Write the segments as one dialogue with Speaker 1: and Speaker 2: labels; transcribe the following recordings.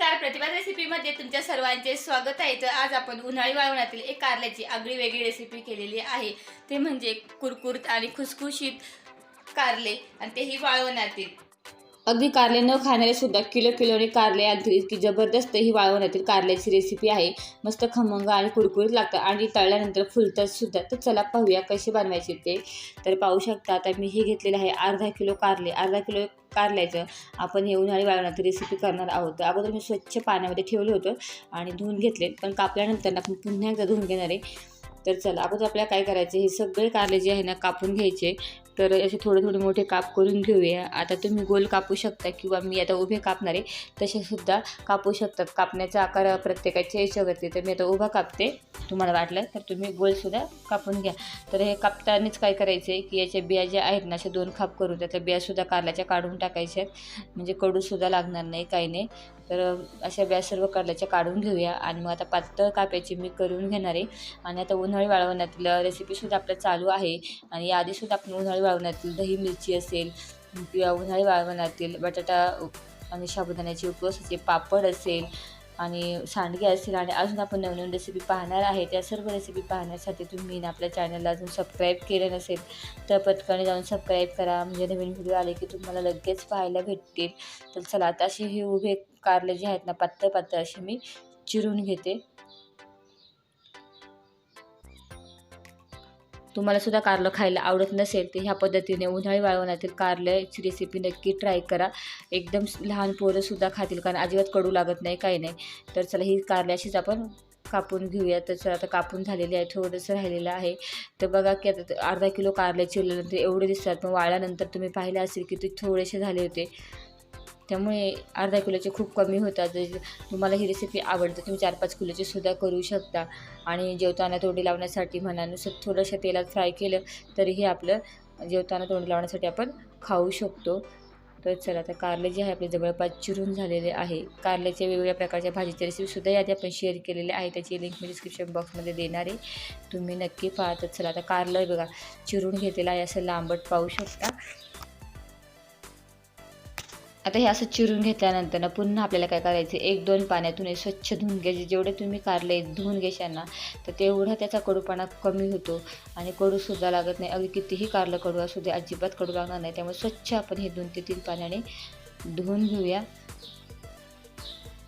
Speaker 1: नमस्कार. प्रतिभा रेसिपीमध्ये तुमच्या सर्वांचे स्वागत आहे. तर आज आपण उन्हाळी वाळवणातील एक कारल्याची आगळी वेगळी रेसिपी केलेली आहे. ते म्हणजे कुरकुरीत आणि खुसखुशीत कारले आणि तेही वाळवणातील. अगदी कारले न खाणारे सुद्धा किलो किलोने कारले आणतील इतकी जबरदस्त ही वाळवणातील कारल्याची रेसिपी आहे. मस्त खमंग आणि कुरकुरीत लागतं आणि तळल्यानंतर फुलतात सुद्धा. तर चला पाहूया कसे बनवायचे ते. तर पाहू शकता आता मी हे घेतलेलं आहे अर्धा किलो कारले. अर्धा किलो कारल्याचं आपण हे उन्हाळी वाळवण्याची रेसिपी करणार आहोत. तर अगोदर मी स्वच्छ पाण्यामध्ये ठेवलं होतं आणि धुवून घेतले. पण कापल्यानंतर आपण पुन्हा एकदा धुवून घेणार आहे. तर चला अगोदर आपल्याला काय करायचं हे सगळे कारले जे आहे ना कापून घ्यायचे. तर असे थोडे थोडे मोठे काप करून घेऊया. आता तुम्ही गोल कापू शकता किंवा मी आता उभे कापणार आहे तसेसुद्धा कापू शकतात कापण्याचा आकार प्रत्येकाच्या याच्यावरती तर मी आता उभा कापते. तुम्हाला वाटलं तर तुम्ही गोलसुद्धा कापून घ्या. तर हे कापतानाच काय करायचं आहे की याच्या बिया ज्या आहेत ना असे दोन खाप करून त्यातल्या बियासुद्धा कारल्याच्या काढून टाकायच्या आहेत. म्हणजे कडूसुद्धा लागणार नाही काही नाही. तर अशा बिया सर्व कडल्याच्या काढून घेऊया. आणि मग आता पातळ काप्याची मी करून घेणार आहे. आणि आता उन्हाळी वाळवण्यातील रेसिपीसुद्धा आपल्या चालू आहे. आणि याआधीसुद्धा आपण उन्हाळी वाळवण्यातील दही मिरची असेल किंवा उन्हाळी वाळवण्यातील बटाटा आणि साबुदाण्याची उपवासाचे पापड असेल आणि सांडगे असतील आणि अजून आपण नवनवीन रेसिपी पाहणार आहे त्या सर्व रेसिपी पाहण्यासाठी तुम्ही आपल्या चॅनलला अजून सबस्क्राईब केलं नसेल तर पटकन जाऊन सबस्क्राईब करा. म्हणजे नवीन व्हिडिओ आले की तुम्हाला लगेच पाहायला भेटतील. तर चला आता असे हे उभे कारले जे आहेत ना पातळ पातळ असे मी चिरून घेते. तुम्हाला सुद्धा कारलं खायला आवडत नसेल तर ह्या पद्धतीने उन्हाळी वाळवण्यातील कारल्याची रेसिपी नक्की ट्राय करा. एकदम लहान पोरंसुद्धा खातील कारण अजिबात कडू लागत नाही काही नाही. तर चला ही कारल्याशीच आपण कापून घेऊया. तर चला आता कापून झालेली आहे थोडंसं राहिलेलं आहे. तर बघा की आता अर्धा किलो कारले चिरल्यानंतर एवढे दिसतात पण वाळल्यानंतर तुम्ही पाहिलं असेल की ते थोडेसे झाले होते. त्यामुळे अर्धा किलोचे खूप कमी होतात. तुम्हाला ही रेसिपी आवडते तुम्ही चार पाच किलोची सुद्धा करू शकता. आणि जेवताना तोंडी लावण्यासाठी म्हणा नुसतं थोडंसं तेलात फ्राय केलं तरीही आपलं जेवताना तोंडी लावण्यासाठी आपण खाऊ शकतो. तर चला आता कारले जे आहे आपले जवळपास चिरून झालेले आहे. कारल्याच्या वेगवेगळ्या प्रकारच्या भाजीच्या रेसिपीसुद्धा यादी आपण शेअर केलेल्या आहे. त्याची लिंक मी डिस्क्रिप्शन बॉक्समध्ये देणार आहे. तुम्ही नक्की पाहतात चला आता कारलं बघा चिरून घेतलेलं आहे. असं लांबट पाहू शकता. आता हे असं चिरून घेतल्यानंतर ना पुन्हा आपल्याला काय करायचं? एक दोन पाण्यातून हे स्वच्छ धुवून घ्यायचे. जेवढे तुम्ही कारले धुवून घेशाल ना तर तेवढा त्याचा कडूपणा कमी होतो आणि कडूसुद्धा लागत नाही. अगदी कितीही कारलं कडू असू दे अजिबात कडू लागणार नाही. त्यामुळे स्वच्छ आपण हे दोन ते तीन पाण्याने धुवून घेऊया.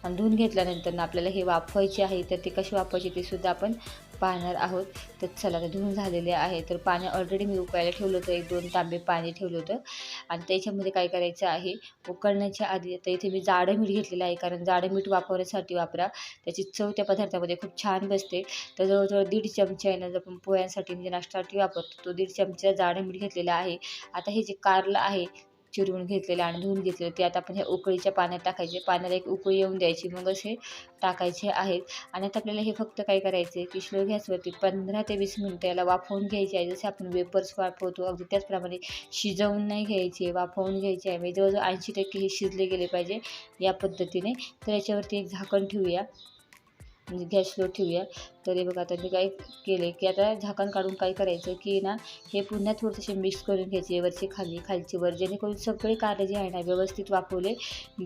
Speaker 1: आणि धुवून घेतल्यानंतर आपल्याला हे वाफवायचे आहे तर ते कशी वाफवायचे ते सुद्धा आपण पाहणार आहोत. तर चला ते धुवून झालेले आहे. तर पाणी ऑलरेडी मी उकळायला ठेवलं होतं. एक दोन तांबे पाणी ठेवलं होतं. आणि त्याच्यामध्ये काय करायचं आहे उकळण्याच्या आधी आता इथे मी जाडं मीठ घेतलेलं आहे कारण जाडं मीठ वापरण्यासाठी वापरा. त्याची चव त्या पदार्थामध्ये खूप छान बसते. तर जवळजवळ दीड चमचे आहे ना जर आपण पोह्यांसाठी म्हणजे नाश्त्यासाठी वापरतो तो दीड चमचा जाडं मीठ घेतलेला आहे. आता हे जे कारलं आहे चिरून घेतलेलं आणि धुवून घेतलेलं ते आता आपण ह्या उकळीच्या पाण्यात टाकायचे. पाण्याला एक उकळी येऊन द्यायची मग असे टाकायचे आहेत. आणि आता आपल्याला हे फक्त काय करायचं आहे की स्लो गॅसवरती पंधरा ते वीस मिनटं याला वाफवून घ्यायचे आहे. जसे आपण वेपर्स वाफवतो अगदी त्याचप्रमाणे शिजवून नाही घ्यायचे वाफवून घ्यायचे आहे. म्हणजे जवळजवळ ऐंशी टक्के हे शिजले गेले पाहिजे या पद्धतीने. तर याच्यावरती एक झाकण ठेवूया. म्हणजे गॅस स्लो ठेवूया. तरी बघा आता मी काय केले की आता झाकण काढून काय करायचं की ना हे पुन्हा थोडंसे मिक्स करून घ्यायचे वरचे खाली खालची वर जेणेकरून सगळे कारले जे आहे ना व्यवस्थित वाफवले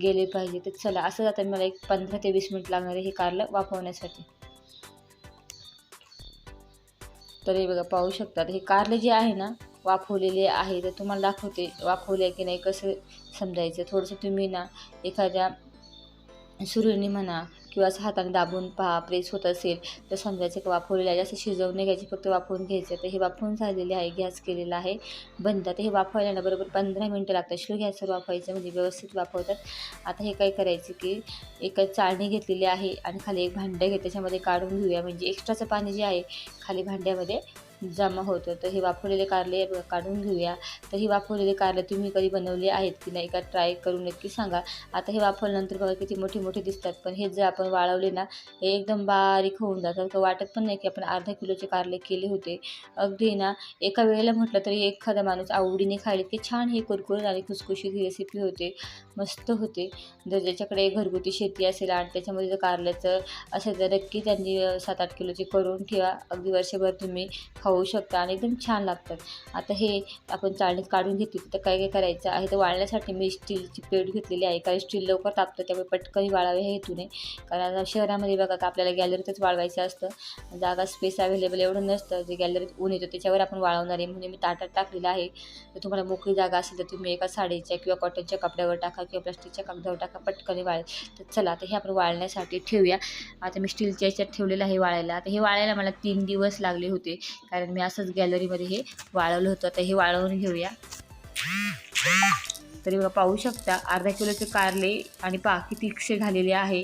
Speaker 1: गेले पाहिजे. तर चला असं आता मला एक पंधरा ते वीस मिनिट लागणार आहे हे कारलं वाफवण्यासाठी. तर हे बघा पाहू शकतात हे कारले जे आहे ना वाफवलेले आहे. तर तुम्हाला दाखवते वाफवले की नाही कसं समजायचं? थोडंसं तुम्ही ना एखाद्या सुरुणी म्हणा किंवा असं हाताने दाबून पहा प्रेस होत असेल तर समजायचं की वाफवलेलं आहे. जास्त शिजवून नाही घ्यायचे फक्त वाफवून घ्यायचं. तर हे वाफवून झालेले आहे गॅस केलेला आहे. बंद. तर हे वाफवायला ना बरोबर पंधरा मिनटं लागतात. स्लो गॅसवर वाफवायचं म्हणजे व्यवस्थित वाफवतात. आता हे काय करायचं की एक चाळणी घेतलेली आहे आणि खाली एक भांडं घे त्याच्यामध्ये काढून घेऊया. म्हणजे एक्स्ट्राचं पाणी जे आहे खाली भांड्यामध्ये जमा होतं. तर हे वाफवलेले कारले काढून घेऊया. तर ही वाफवलेले कारले तुम्ही कधी बनवले आहेत की नाही का ट्राय करून नक्की सांगा. आता हे वाफवल्यानंतर बघा किती मोठे मोठे दिसतात. पण हे जर आपण वाळवले ना हे एकदम बारीक होऊन जातात. तर वाटत पण नाही की आपण अर्धा किलोचे कारले केले होते. अगदी ना एका वेळेला म्हटलं तरी एखादा माणूस आवडीने खायला की छान हे कुरकुरीत आणि खुसखुशीत ही रेसिपी होते. मस्त होते. जर ज्याच्याकडे घरगुती शेती असेल आणि त्याच्यामध्ये जर कारल्याचं असेल तर नक्की त्यांनी सात आठ किलोचे करून ठेवा. अगदी वर्षभर तुम्ही खाऊ शकता आणि एकदम छान लागतात. आता हे आपण चाळणीत काढून घेतली तर काय काय करायचं आहे तर वाळण्यासाठी मी स्टीलची पेट घेतलेली आहे. कारण स्टील लवकर तापतं त्यामुळे पटकन वाळावे हे हेतूने कारण आता शहरामध्ये बघा का आपल्याला गॅलरीतच वाळवायचं असतं. जागा स्पेस अवेलेबल एवढं नसतं. जे गॅलरीत ऊन येतं त्याच्यावर आपण वाळवणार आहे. म्हणून मी ताटात टाकलेलं आहे. तर तुम्हाला मोकळी जागा असेल तर तुम्ही एका साडीच्या किंवा कॉटनच्या कपड्यावर टाका किंवा प्लास्टिकच्या कागदावर टाका. पटकन वाळ तर चला आता हे आपण वाळण्यासाठी ठेवूया. आता मी स्टीलच्या याच्यात ठेवलेलं आहे वाळायला. आता हे वाळायला मला तीन दिवस लागले होते. कारण मी असंच गॅलरीमध्ये हे वाळवलं होतं. आता हे वाळवून घेऊया. तरी बघा पाहू शकता अर्धा किलोचे कारले आणि पा किती झालेले आहे.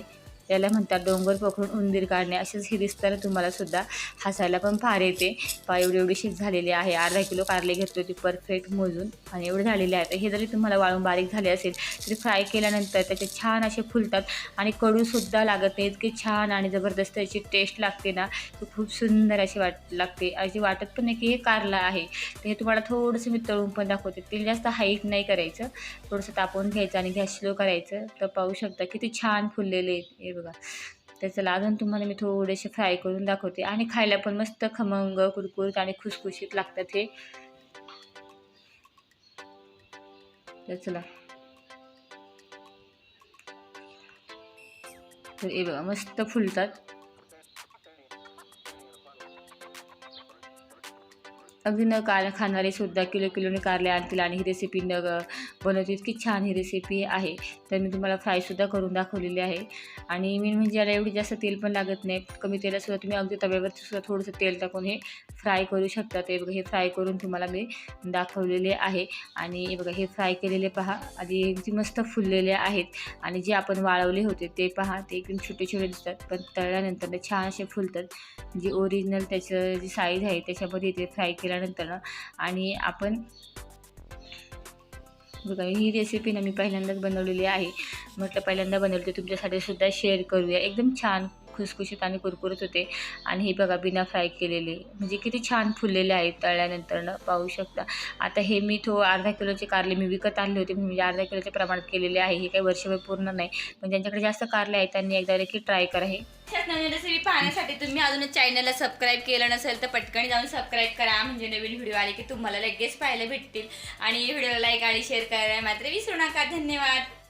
Speaker 1: त्याला म्हणतात डोंगर पकडून उंदीर काढणे. असेच हे दिसताना तुम्हाला सुद्धा हसायला पण फार येते. पा एवढी एवढी शीत झालेली आहे. अर्धा किलो कारले घेतली होते परफेक्ट मोजून आणि एवढे झालेले आहेत. हे जरी तुम्हाला वाळून बारीक झाले असेल तरी फ्राय केल्यानंतर त्याचे छान असे फुलतात आणि कडूसुद्धा लागत नाही इतके छान आणि जबरदस्त याची टेस्ट लागते ना. ती खूप सुंदर अशी वाट लागते. अशी वाटत पण नाही की हे कारला आहे. तर हे तुम्हाला थोडंसं मी तळून पण दाखवते. तेल जास्त हाईट नाही करायचं. थोडंसं तापवून घ्यायचं आणि गॅस स्लो करायचं. तर पाहू शकता किती छान फुललेले आहेत. हे तर चला अजून तुम्हाला मी थोडेसे फ्राय करून दाखवते. आणि खायला पण मस्त खमंग कुरकुरीत आणि खुसखुशीत लागतात हे. तर चला. तर हे बघा मस्त फुलतात. अगदी न कार खाणारे सुद्धा किलो किलोने कारले आणतील आणि ही रेसिपी न बनवते इतकी छान ही रेसिपी आहे. तर मी तुम्हाला फ्रायसुद्धा करून दाखवलेली आहे. आणि मी म्हणजे याला एवढी जास्त तेल पण लागत नाही. कमी तेलासुद्धा तुम्ही अगदी तव्यावरतीसुद्धा थोडंसं तेल टाकून हे फ्राय करू शकता. ते बघा हे फ्राय करून तुम्हाला मी दाखवलेले आहे. आणि बघा हे फ्राय केलेले पहा. आधी अगदी मस्त फुललेले आहेत. आणि जे आपण वाळवले होते ते पहा. ते एकदम छोटे छोटे दिसतात. पण तळल्यानंतर ते छान असे फुलतात. जे ओरिजिनल त्याचं जी साईज आहे त्याच्यामध्ये ते फ्राय केलं केल्यानंतर ना आणि आपण बघा ही रेसिपी ना मी पहिल्यांदाच बनवलेली आहे. म्हटलं पहिल्यांदा बनवली तुमच्यासाठी सुद्धा शेअर करूया. एकदम छान खुसखुशीत आणि कुरकुरीत होते. आणि हे बघा बिना फ्राय केलेले. म्हणजे किती छान फुललेले आहेत तळल्यानंतरनं पाहू शकता. आता हे मी थो अर्धा किलोचे कारले मी विकत आणले होते. म्हणजे अर्धा किलोच्या प्रमाणात केलेले आहे. हे काही वर्षभर पूर्ण नाही. पण ज्यांच्याकडे जास्त कारले आहेत त्यांनी एकदा देखील ट्राय करा हे. नवीन रेसिपी पाहण्यासाठी तुम्ही अजून चॅनलला सबस्क्राईब केलं नसेल तर पटकन जाऊन सबस्क्राईब करा. म्हणजे नवीन व्हिडिओ आले की तुम्हाला लगेच पाहायला भेटतील. आणि व्हिडिओला लाईक आणि शेअर करायला मात्र विसरू नका. धन्यवाद.